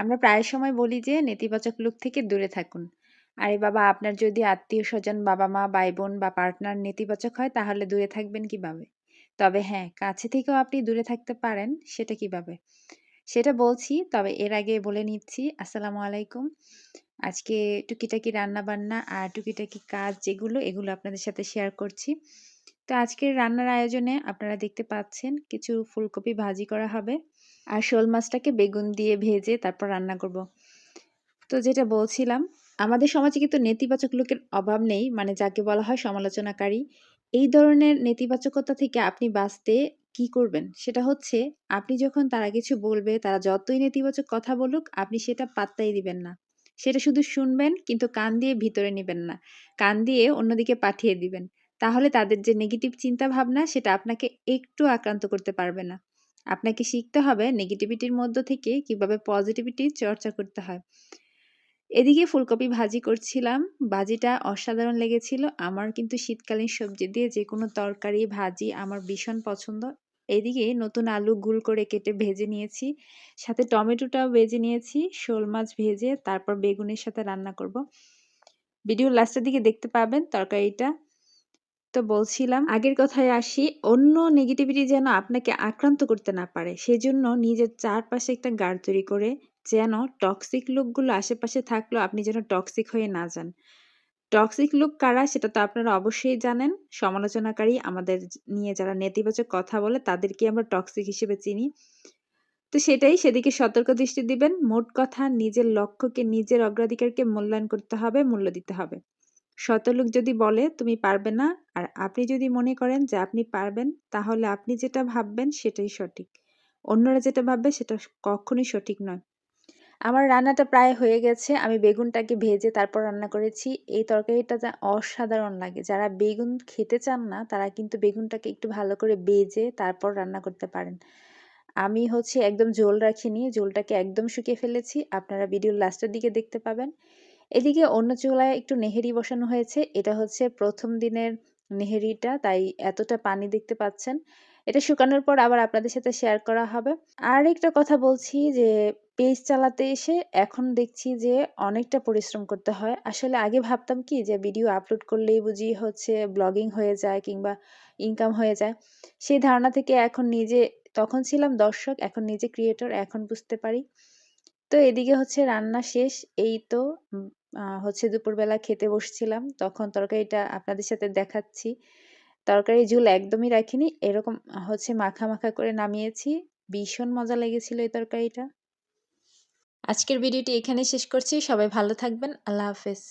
আমরা প্রায় সময় বলি যে নেতিবাচক লোক থেকে দূরে থাকুন। আরে বাবা আপনার যদি আত্মীয়-স্বজন, বাবা-মা, ভাই-বোন বা পার্টনার নেতিবাচক হয় তাহলে দূরে থাকবেন কীভাবে? তবে হ্যাঁ, কাছে থেকেও আপনি দূরে থাকতে পারেন। সেটা কীভাবে? সেটা বলছি তবে এর আগে বলে নিচ্ছি আসসালামু আলাইকুম। আজকে টুকিটাকি রান্না-বান্না আর টুকিটাকি কাজ যেগুলো এগুলো আপনাদের সাথে শেয়ার করছি। তো আজকের রান্নার আয়োজনে আপনারা দেখতে পাচ্ছেন কিছু ফুলকপি ভাজি করা হবে। আর শোল মাছটাকে বেগুন দিয়ে ভেজে তারপর রান্না করব। তো যেটা বলছিলাম, আমাদের সমাজে কিন্তু নেতিবাচক লোকের অভাব নেই, মানে যাকে বলা হয় সমালোচনাকারী। এই ধরনের নেতিবাচকতা থেকে আপনি বাঁচতে কি করবেন? সেটা হচ্ছে আপনি যখন তারা কিছু বলবে, তারা যতই নেতিবাচক কথা বলুক, আপনি সেটা পাত্তাই দিবেন না। সেটা শুধু শুনবেন কিন্তু কান দিয়ে ভিতরে নেবেন না। কান দিয়ে অন্যদিকে পাঠিয়ে দিবেন। তাহলে তাদের যে নেগেটিভ চিন্তা ভাবনা সেটা আপনাকে একটু আক্রান্ত করতে পারবে না। আপনাকে শিখতে হবে নেগেটিভিটির মধ্য থেকে কীভাবে পজিটিভিটি চর্চা করতে হয়। এদিকে ফুলকপি ভাজি করছিলাম। ভাজিটা অসাধারণ লেগেছিল। আমার কিন্তু শীতকালীন সবজি দিয়ে যে কোনো তরকারি, ভাজি আমার ভীষণ পছন্দ। এদিকে নতুন আলু গুল করে কেটে ভেজে নিয়েছি। সাথে টমেটোটাও ভেজে নিয়েছি। শোল মাছ ভেজে তারপর বেগুনের সাথে রান্না করব। ভিডিওর লাস্টের দিকে দেখতে পাবেন তরকারিটা। তো বলছিলাম, আগের কথায় আসি, অন্য নেগেটিভিটি যেন আপনাকে আক্রান্ত করতে না পারে। সেজন্য নিজের চারপাশে একটা গার্ড তৈরি করে যেন টক্সিক লোকগুলো আশেপাশে থাকলেও আপনি যেন টক্সিক হয়ে না যান। টক্সিক লোক কারা সেটা তো আপনারা অবশ্যই জানেন। সমালোচনাকারী আমাদের নিয়ে যারা নেতিবাচক কথা বলে তাদেরকে আমরা টক্সিক হিসেবে চিনি। তো সেটাই সেদিকে সতর্ক দৃষ্টি দিবেন। মোট কথা নিজের লক্ষ্যকে নিজের অগ্রাধিকারকে মূল্যায়ন করতে হবে, মূল্য দিতে হবে। শতলোক যদি বলে, তুমি পারবে না, আর আপনি যদি মনে করেন যে আপনি পারবেন, তাহলে আপনি যেটা ভাববেন সেটাই সঠিক। অন্যরা যেটা ভাববে সেটা কখনোই সঠিক নয়। আমার রান্নাটা প্রায় হয়ে গেছে। আমি বেগুনটাকে ভেজে তারপর রান্না করেছি। এই তরকারিটা যা অসাধারণ লাগে। যারা বেগুন খেতে চান না, তারা কিন্তু বেগুনটাকে একটু ভালো করে বেজে তারপর রান্না করতে পারেন। আমি হচ্ছে একদম ঝোল রাখিনি। ঝোলটাকে একদম শুকিয়ে ফেলেছি। আপনারা ভিডিওর লাস্টের দিকে দেখতে পাবেন। এদিকে অন্য চুলায় একটু নেহেরি বসানো হয়েছে। এটা হচ্ছে প্রথম দিনের নেহেরিটা, তাই এতটা পানি দেখতে পাচ্ছেন। এটা শুকানোর পর আবার আপনাদের সাথে শেয়ার করা হবে। আর একটা কথা বলছি যে পেজ চালাতে এসে এখন দেখছি যে অনেকটা পরিশ্রম করতে হয়। আসলে আগে ভাবতাম কি যে ভিডিও আপলোড করলেই বুঝি হচ্ছে ব্লগিং হয়ে যায় কিংবা ইনকাম হয়ে যায়। সেই ধারণা থেকে এখন নিজে, তখন ছিলাম দর্শক, এখন নিজে ক্রিয়েটর এখন বুঝতে পারি। তো এদিকে হচ্ছে রান্না শেষ, এই তো হচ্ছে দুপুরবেলা খেতে বসছিলাম। তখন তরকারিটা আপনাদের সাথে দেখাচ্ছি। তরকারি ঝুল একদমই রাখিনি। এরকম হচ্ছে মাখা মাখা করে নামিয়েছি। ভীষণ মজা লেগেছিল এই তরকারিটা। আজকের ভিডিওটি এখানে শেষ করছি। সবাই ভালো থাকবেন। আল্লাহ হাফেজ।